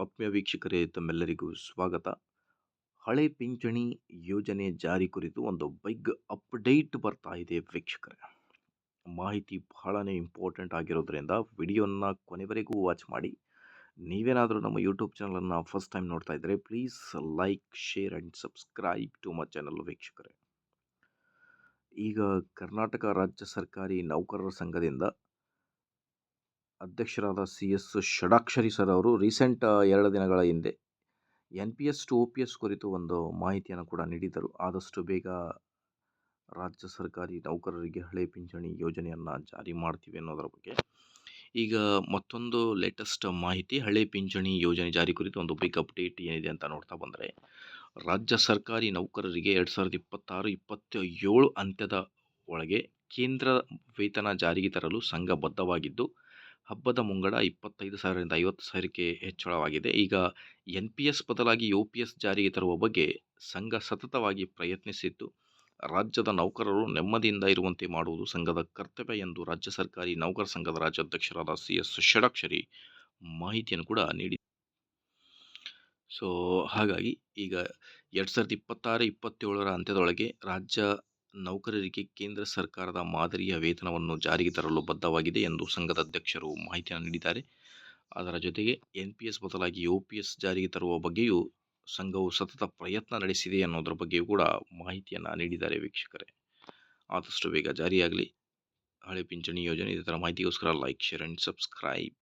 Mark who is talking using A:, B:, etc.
A: ಆತ್ಮೀಯ ವೀಕ್ಷಕರೇ, ತಮ್ಮೆಲ್ಲರಿಗೂ ಸ್ವಾಗತ. ಹಳೆ ಪಿಂಚಣಿ ಯೋಜನೆ ಜಾರಿ ಕುರಿತು ಒಂದು ಬಿಗ್ ಅಪ್ಡೇಟ್ ಬರ್ತಾ ಇದೆ ವೀಕ್ಷಕರೇ. ಮಾಹಿತಿ ಬಹಳನೇ ಇಂಪಾರ್ಟೆಂಟ್ ಆಗಿರೋದ್ರಿಂದ ವಿಡಿಯೋನ ಕೊನೆವರೆಗೂ ವಾಚ್ ಮಾಡಿ. ನೀವೇನಾದರೂ ನಮ್ಮ ಯೂಟ್ಯೂಬ್ ಚಾನಲನ್ನು ಫಸ್ಟ್ ಟೈಮ್ ನೋಡ್ತಾ ಇದ್ದರೆ please like, share and subscribe to my channel ವೀಕ್ಷಕರೇ. ಈಗ ಕರ್ನಾಟಕ ರಾಜ್ಯ ಸರ್ಕಾರಿ ನೌಕರರ ಸಂಘದಿಂದ ಅಧ್ಯಕ್ಷರಾದ ಸಿ ಎಸ್ ಷಡಾಕ್ಷರಿ ಸರ್ ಅವರು ರೀಸೆಂಟ್ ಎರಡು ದಿನಗಳ ಹಿಂದೆ N P S to O P S ಕುರಿತು ಒಂದು ಮಾಹಿತಿಯನ್ನು ಕೂಡ ನೀಡಿದರು ಆದಷ್ಟು ಬೇಗ ರಾಜ್ಯ ಸರ್ಕಾರಿ ನೌಕರರಿಗೆ ಹಳೆ ಪಿಂಚಣಿ ಯೋಜನೆಯನ್ನು ಜಾರಿ ಮಾಡ್ತೀವಿ ಅನ್ನೋದರ ಬಗ್ಗೆ. ಈಗ ಮತ್ತೊಂದು ಲೇಟೆಸ್ಟ್ ಮಾಹಿತಿ, ಹಳೆ ಪಿಂಚಣಿ ಯೋಜನೆ ಜಾರಿ ಕುರಿತು ಒಂದು ಬಿಗ್ ಅಪ್ಡೇಟ್ ಏನಿದೆ ಅಂತ ನೋಡ್ತಾ ಬಂದರೆ, ರಾಜ್ಯ ಸರ್ಕಾರಿ ನೌಕರರಿಗೆ ಎರಡು ಸಾವಿರದ ಇಪ್ಪತ್ತಾರು ಇಪ್ಪತ್ತ ಏಳು ಅಂತ್ಯದ ಒಳಗೆ ಕೇಂದ್ರ ವೇತನ ಜಾರಿಗೆ ತರಲು ಸಂಘ ಬದ್ಧವಾಗಿದ್ದು ಹಬ್ಬದ ಮುಂಗಡ ಇಪ್ಪತ್ತೈದು ಸಾವಿರದಿಂದ ಐವತ್ತು ಸಾವಿರಕ್ಕೆ ಹೆಚ್ಚಳವಾಗಿದೆ. ಈಗ ಎನ್ ಪಿ ಎಸ್ ಬದಲಾಗಿ ಯು ಪಿ ಎಸ್ ಜಾರಿಗೆ ತರುವ ಬಗ್ಗೆ ಸಂಘ ಸತತವಾಗಿ ಪ್ರಯತ್ನಿಸಿದ್ದು, ರಾಜ್ಯದ ನೌಕರರು ನೆಮ್ಮದಿಯಿಂದ ಇರುವಂತೆ ಮಾಡುವುದು ಸಂಘದ ಕರ್ತವ್ಯ ಎಂದು ರಾಜ್ಯ ಸರ್ಕಾರಿ ನೌಕರ ಸಂಘದ ರಾಜ್ಯಾಧ್ಯಕ್ಷರಾದ ಸಿ ಎಸ್ ಷಡಾಕ್ಷರಿ ಮಾಹಿತಿಯನ್ನು ಕೂಡ ನೀಡಿ, ಸೊ, ಹಾಗಾಗಿ ಈಗ ಎರಡು ಸಾವಿರದ ಇಪ್ಪತ್ತಾರು, ಇಪ್ಪತ್ತೇಳರ ಅಂತ್ಯದೊಳಗೆ ರಾಜ್ಯ ನೌಕರರಿಗೆ ಕೇಂದ್ರ ಸರ್ಕಾರದ ಮಾದರಿಯ ವೇತನವನ್ನು ಜಾರಿಗೆ ತರಲು ಬದ್ಧವಾಗಿದೆ ಎಂದು ಸಂಘದ ಅಧ್ಯಕ್ಷರು ಮಾಹಿತಿಯನ್ನು ನೀಡಿದ್ದಾರೆ. ಅದರ ಜೊತೆಗೆ ಎನ್ ಪಿ ಎಸ್ ಬದಲಾಗಿ ಯುಪಿಎಸ್ ಪಿ ಜಾರಿಗೆ ತರುವ ಬಗ್ಗೆಯೂ ಸಂಘವು ಸತತ ಪ್ರಯತ್ನ ನಡೆಸಿದೆ ಅನ್ನೋದರ ಬಗ್ಗೆಯೂ ಕೂಡ ಮಾಹಿತಿಯನ್ನು ನೀಡಿದ್ದಾರೆ ವೀಕ್ಷಕರೇ. ಆದಷ್ಟು ಬೇಗ ಜಾರಿಯಾಗಲಿ. ಹಳೆ ಪಿಂಚಣಿ ಯೋಜನೆ, ಇದೇ ಥರ ಮಾಹಿತಿಗೋಸ್ಕರ ಲೈಕ್ ಶೇರ್ ಆ್ಯಂಡ್ ಸಬ್ಸ್ಕ್ರೈಬ್